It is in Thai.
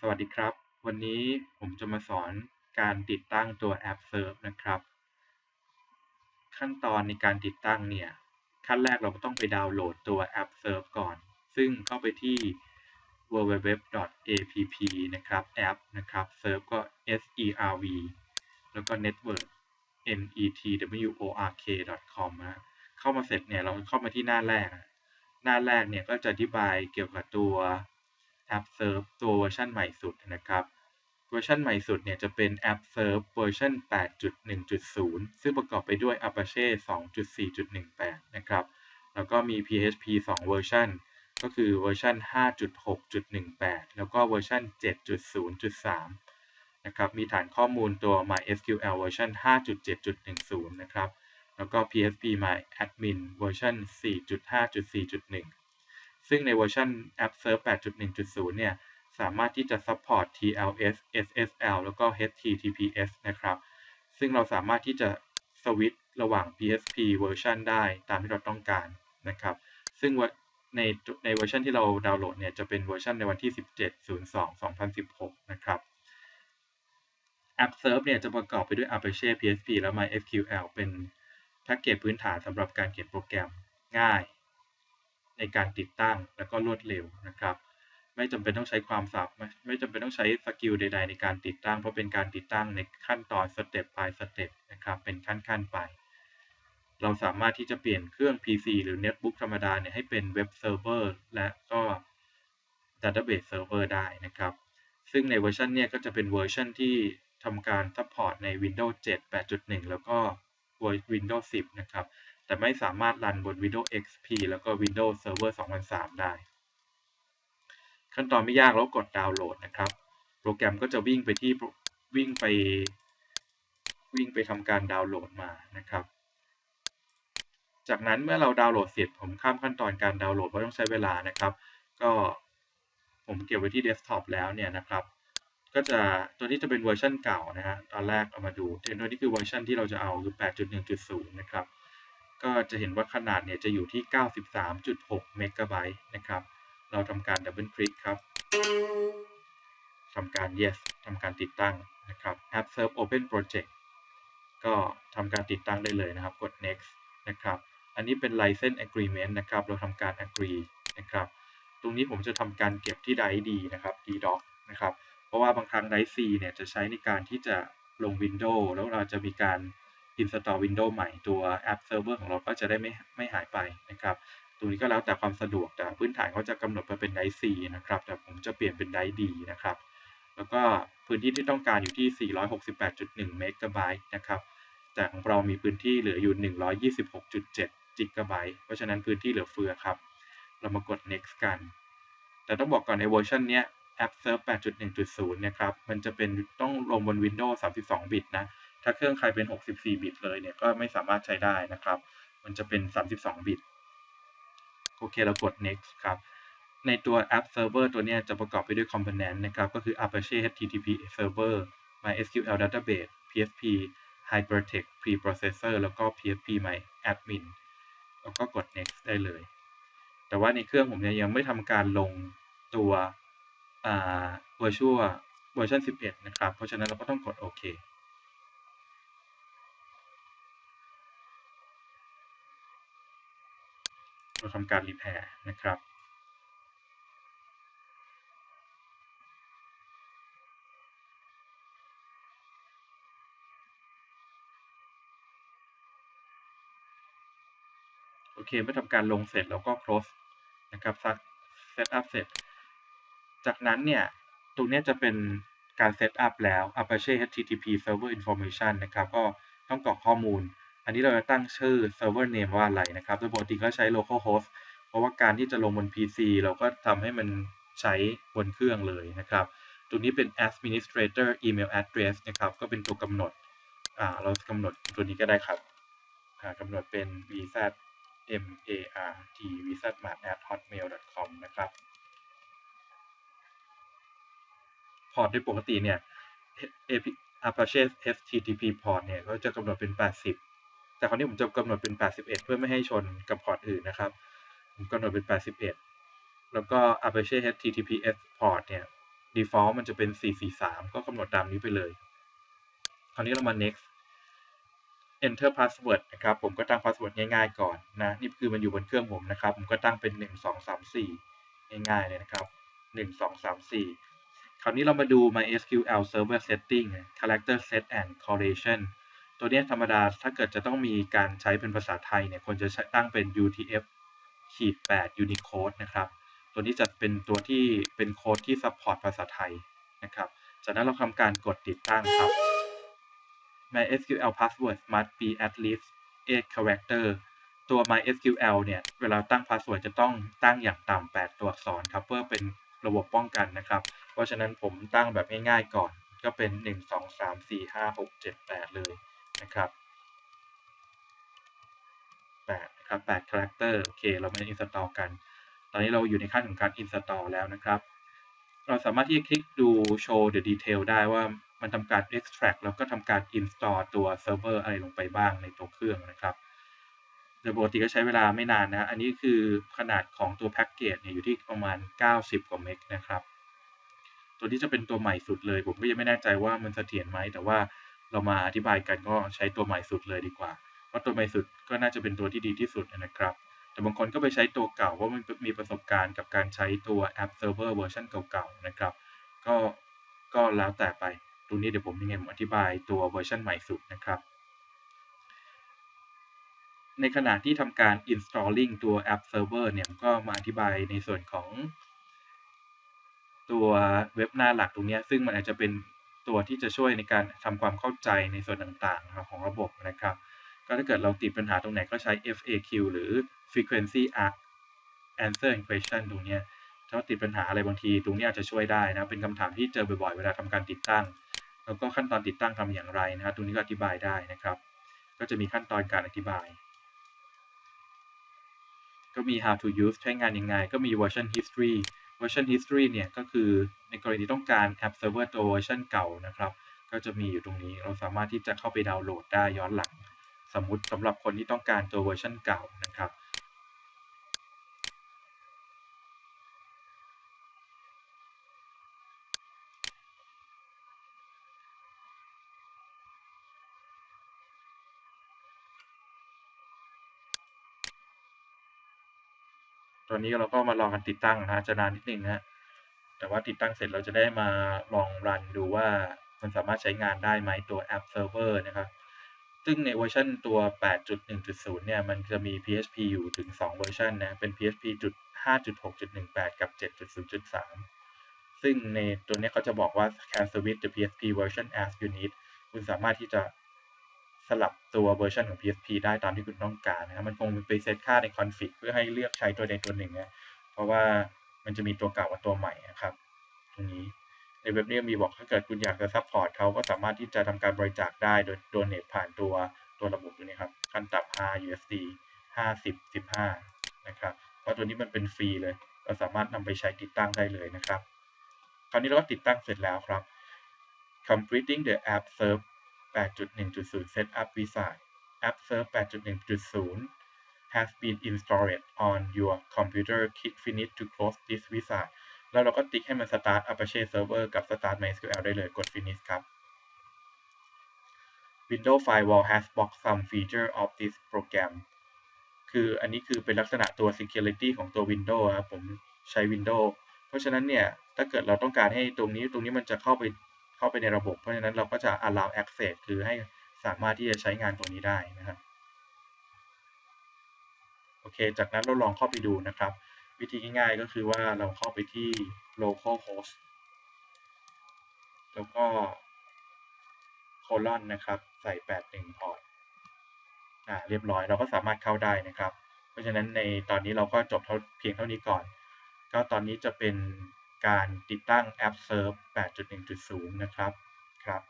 สวัสดีครับ วันนี้ผมจะมาสอนการติดตั้งตัวแอป Serve นะครับ ขั้นตอนในการติดตั้งเนี่ย ขั้นแรกเราก็ต้องไปดาวน์โหลดตัวแอป Serve ก่อน ซึ่งเข้าไปที่ www.app นะครับแอปนะครับ Serve ก็ s e r v แล้วก็ network n e t w o r k com นะเข้ามาเสร็จเนี่ยเราเข้ามาที่หน้าแรก หน้าแรกเนี่ยก็จะอธิบายเกี่ยวกับตัว แอป Serve ตัวเวอร์ชันใหม่สุดนะครับ เวอร์ชันใหม่สุดเนี่ยจะเป็นแอป Serve เวอร์ชัน8.1.0 ซึ่งประกอบไปด้วย Apache 2.4.18 นะครับ แล้วก็มี PHP 2 เวอร์ชันก็คือเวอร์ชัน5.6.18 แล้วก็เวอร์ชัน7.0.3 นะครับ มีฐานข้อมูลตัว MySQL เวอร์ชัน5.7.10 นะครับ แล้วก็ PHP MyAdmin เวอร์ชัน4.5.4.1 ซึ่งในเวอร์ชัน App Serve 8.1.0 เนี่ย สามารถที่จะ support TLS SSL แล้วก็ HTTPS นะครับ ซึ่งเราสามารถที่จะสวิตช์ระหว่าง PHP เวอร์ชันได้ตามที่เราต้องการนะครับ ซึ่งในในเวอร์ชันที่เราดาวน์โหลดเนี่ย จะเป็นเวอร์ชันในวันที่ 17.02.2016 นะครับ App Serve เนี่ยจะประกอบไปด้วย Apache PHP และ MySQL เป็นแพ็กเกจพื้นฐานสำหรับการเขียนโปรแกรมง่าย ในการติดตั้งแล้วก็รวดเร็วนะครับ ไม่จำเป็นต้องใช้ความสับไม่ไม่จำเป็นต้องใช้สกิลใด ๆ ในการติดตั้ง เพราะเป็นการติดตั้งในขั้นตอนสเต็ป by สเต็ปนะครับเป็นขั้นๆไป เราสามารถที่จะเปลี่ยนเครื่อง PC หรือเน็ตบุ๊กธรรมดาเนี่ยให้เป็นเว็บเซิร์ฟเวอร์และก็ Database Server ได้นะครับ ซึ่งในเวอร์ชันเนี่ยก็จะเป็นเวอร์ชันที่ทำการ support ใน Windows 7 8.1 แล้วก็ Windows 10 นะครับ แต่ไม่สามารถรันบน Windows XP แล้วก็ Windows Server 2003 ได้ ขั้นตอนไม่ยากแล้วกดดาวน์โหลดนะครับ โปรแกรมก็จะวิ่งไปที่วิ่งไป วิ่งไปทำการดาวน์โหลดมานะครับ จากนั้นเมื่อเราดาวน์โหลดเสร็จ ผมข้ามขั้นตอนการดาวน์โหลดเพราะต้องใช้เวลานะครับ ก็ผมเก็บไว้ที่เดสก์ท็อปแล้วเนี่ยนะครับก็จะตัวนี้จะเป็นเวอร์ชันเก่านะฮะตอนแรกเอามาดูตัวนี้คือเวอร์ชันที่เราจะเอาคือ 8.1.0 นะครับ ก็จะเห็นว่าขนาดเนี่ยจะอยู่ที่ 93.6 เมกะไบต์นะครับ เราทำการดับเบิลคลิกครับทำการ yes ทำการติดตั้งนะครับ app serve open project ก็ทำการติดตั้งได้เลยนะครับ กด next นะครับ อันนี้เป็น license agreement นะครับ เราทำการ agree นะครับ ตรงนี้ผมจะทำการเก็บที่ drive D นะครับ D doc นะครับ เพราะว่าบางครั้ง drive C เนี่ยจะใช้ในการที่จะลง Windows แล้วเราจะมีการ install Windows ใหม่ตัว app server ของเราก็จะได้ไม่ไม่หายไปนะครับตรงนี้ก็แล้วแต่ความสะดวกแต่พื้นฐานเขาจะกำหนดมาเป็น drive C นะครับ แต่ผมจะเปลี่ยนเป็น drive D นะครับ แล้วก็พื้นที่ที่ต้องการอยู่ที่ 468.1 เมกะไบต์นะครับ แต่ของเรามีพื้นที่เหลืออยู่ 126.7 จิกะไบต์ เพราะฉะนั้นพื้นที่เหลือเฟือครับ เรามากด next กัน แต่ต้องบอกก่อนในเวอร์ชันนี้ย App Serve 8.1.0 นะครับ มันจะเป็นต้องลงบน Windows 32 บิตนะ ถ้าเครื่องใครเป็น 64 บิตเลยเนี่ยก็ไม่สามารถใช้ได้นะครับ มันจะเป็น 32 บิต โอเคเรากด next ครับ ในตัว App Server ตัวนี้จะประกอบไปด้วย Component นะครับ ก็คือ Apache HTTP Server MySQL Database PHP Hypertext Preprocessor แล้วก็ PHP MyAdmin แล้วก็กด next ได้เลย แต่ว่าในเครื่องผมเนี่ยยังไม่ทำการลงตัว Virtual เวอร์ชัน11 นะครับ เพราะฉะนั้นเราก็ต้องกดโอเค เราทำการรีแพร์นะครับโอเค เมื่อทำการลงเสร็จแล้วก็ close นะครับ set up เสร็จ จากนั้นเนี่ย ตรงนี้จะเป็นการ set up แล้ว Apache HTTP Server Information นะครับ ก็ต้องกรอกข้อมูล อันนี้เราจะตั้งชื่อ server name ว่าอะไรนะครับโดยปกติก็ใช้ localhost เพราะว่าการที่จะลงบน PC เราก็ทำให้มันใช้บนเครื่องเลยนะครับ ตัวนี้เป็น administrator email address นะครับ ก็เป็นตัวกำหนด อ่า เรากำหนดตัวนี้ก็ได้ครับ อ่ากำหนดเป็น vz m a r t vzmart at hotmail com นะครับ พอร์ตโดยปกติเนี่ย Apache HTTP port เนี่ย ก็จะกำหนดเป็น 80 แต่คราวนี้ผมจะกำหนดเป็น 81 เพื่อไม่ให้ชนกับพอร์ตอื่นนะครับ ผมกำหนดเป็น 81 แล้วก็ Apache HTTPS port เนี่ย default มันจะเป็น 443 ก็กำหนดตามนี้ไปเลย คราวนี้เรามา next enter password นะครับ ผมก็ตั้ง password ง่ายๆก่อนนะ นี่คือมันอยู่บนเครื่องผมนะครับ ผมก็ตั้งเป็น 1 2 3 4 ง่ายๆเลยนะครับ 1 2 3 4 คราวนี้เรามาดู MySQL Server Setting Character Set and Correlation ตัวนี้ธรรมดาถ้าเกิดจะต้องมีการใช้เป็นภาษาไทยเนี่ยควรจะตั้งเป็น UTF ขีด8 Unicode นะครับ ตัวนี้จะเป็นตัวที่เป็นโค้ดที่ support ภาษาไทยนะครับจากนั้นเราทำการกดติดตั้งครับ MySQL password must be at least 8 character ตัว MySQL เนี่ย เวลาตั้ง password จะต้องตั้งอย่างต่ำ 8 ตัวอักษรครับ เพื่อเป็นระบบป้องกันนะครับ เพราะฉะนั้นผมตั้งแบบง่ายๆก่อน ก็เป็น 1 2 3 4 5 6 7 8 เลย นะครับ8นะครับ8 character โอเค เรามา install กัน ตอนนี้เราอยู่ในขั้นของการ install แล้วนะครับ เราสามารถที่จะคลิกดู show the detail ได้ว่ามันทำการ extract แล้วก็ทำการ install ตัว server อะไรลงไปบ้างในตัวเครื่องนะครับโดยปกติก็ใช้เวลาไม่นานนะ อันนี้คือขนาดของตัวแพ็กเกจเนี่ยอยู่ที่ประมาณ 90 กว่าเมกนะครับ ตัวนี้จะเป็นตัวใหม่สุดเลย ผมก็ยังไม่แน่ใจว่ามันเสถียรไหมแต่ว่า เรามาอธิบายกันก็ใช้ตัวใหม่สุดเลยดีกว่า เพราะตัวใหม่สุดก็น่าจะเป็นตัวที่ดีที่สุดนะครับ แต่บางคนก็ไปใช้ตัวเก่าเพรามันมีประสบการณ์กับการใช้ตัวแอปเซิร์ฟเวอร์เวอร์ชันเก่าๆนะครับ ก็ก็แล้วแต่ไปตรงนี้เดี๋ยวผมยังไงผมอธิบายตัวเวอร์ชันใหม่สุดนะครับ ในขณะที่ทำการ installing ตัวแอปเซิร์ฟเวอร์เนี่ยก็มาอธิบายในส่วนของ ตัวเว็บหน้าหลักตรงนี้ซึ่งมันอาจจะเป็น ตัวที่จะช่วยในการทำความเข้าใจในส่วนต่างๆ ของระบบนะครับ ก็ถ้าเกิดเราติดปัญหาตรงไหนก็ใช้ FAQ หรือ frequency ask answer question ตรงนี้ถ้าติดปัญหาอะไรบางทีตรงนี้อาจจะช่วยได้นะ เป็นคำถามที่เจอบ่อยๆ เวลาทำการติดตั้ง แล้วก็ขั้นตอนติดตั้งทำอย่างไรนะครับตรงนี้ก็อธิบายได้นะครับ ก็จะมีขั้นตอนการอธิบาย ก็มี how to use ใช้งานยังไง ก็มี version history version history เนี่ยก็คือในกรณีต้องการแอปเซิร์ฟเวอร์ตัวเวอร์ชันเก่านะครับ ก็จะมีอยู่ตรงนี้เราสามารถที่จะเข้าไปดาวน์โหลดได้ย้อนหลัง สมมุติสำหรับคนที่ต้องการตัวเวอร์ชันเก่านะครับ ตอนนี้เราก็มาลองกันติดตั้งนะจะนานนิดนึงนะแต่ว่าติดตั้งเสร็จเราจะได้มาลองรันดูว่ามันสามารถใช้งานได้ไหมตัวแอปเซิร์ฟเวอร์นะครับซึ่งในเวอร์ชันตัว 8.1.0 เนี่ย มันจะมี PHP อยู่ถึง 2 เวอร์ชันนะ เป็น PHP จุด5.6.18 กับ 7.0.3 ซึ่งในตัวนี้เขาจะบอกว่า can switch the PHP version as you need คุณสามารถที่จะ สลับตัวเวอร์ชันของ PHP ได้ตามที่คุณต้องการนะมันคงไปเซตค่าในคอนฟิกเพื่อให้เลือกใช้ตัวใดตัวหนึ่งนะเพราะว่ามันจะมีตัวเก่ากับตัวใหม่นะครับ ตรงนี้ในเว็บนี้มีบอกถ้าเกิดคุณอยากจะซัพพอร์ตเขาก็สามารถที่จะทำการบริจาคได้โดยโดเนทผ่านตัวตัวระบบตัวนี้ครับขั้นต่ำ5 USD 50 15 นะครับ เพราะตัวนี้มันเป็นฟรีเลย เราสามารถนำไปใช้ติดตั้งได้เลยนะครับ คราวนี้เราก็ติดตั้งเสร็จแล้วครับ completing the app serve 8.1.0 setup wizard app serve 8.1.0 has been installed on your computer click finish to close this wizard แล้วเราก็ติ๊กให้มัน start Apache server กับ start MySQL ได้เลยกด finish ครับ Windows Firewall has blocked some feature of this program คืออันนี้คือเป็นลักษณะตัว security ของตัว Windows ครับผมใช้ Windows เพราะฉะนั้นเนี่ย ถ้าเกิดเราต้องการให้ตรงนี้ตรงนี้มันจะเข้าไป เข้าไปในระบบ เพราะฉะนั้นเราก็จะ allow access คือให้สามารถที่จะใช้งานตรงนี้ได้นะครับโอเค จากนั้นเราลองเข้าไปดูนะครับ วิธีง่ายๆก็คือว่าเราเข้าไปที่ local host แล้วก็ colon นะครับใส่ 81 พอร์ตอ่าเรียบร้อยเราก็สามารถเข้าได้นะครับ เพราะฉะนั้นในตอนนี้เราก็จบเพียงเท่านี้ก่อน ก็ตอนนี้จะเป็น การติดตั้งแอป Serve 8.1.0 นะครับครับ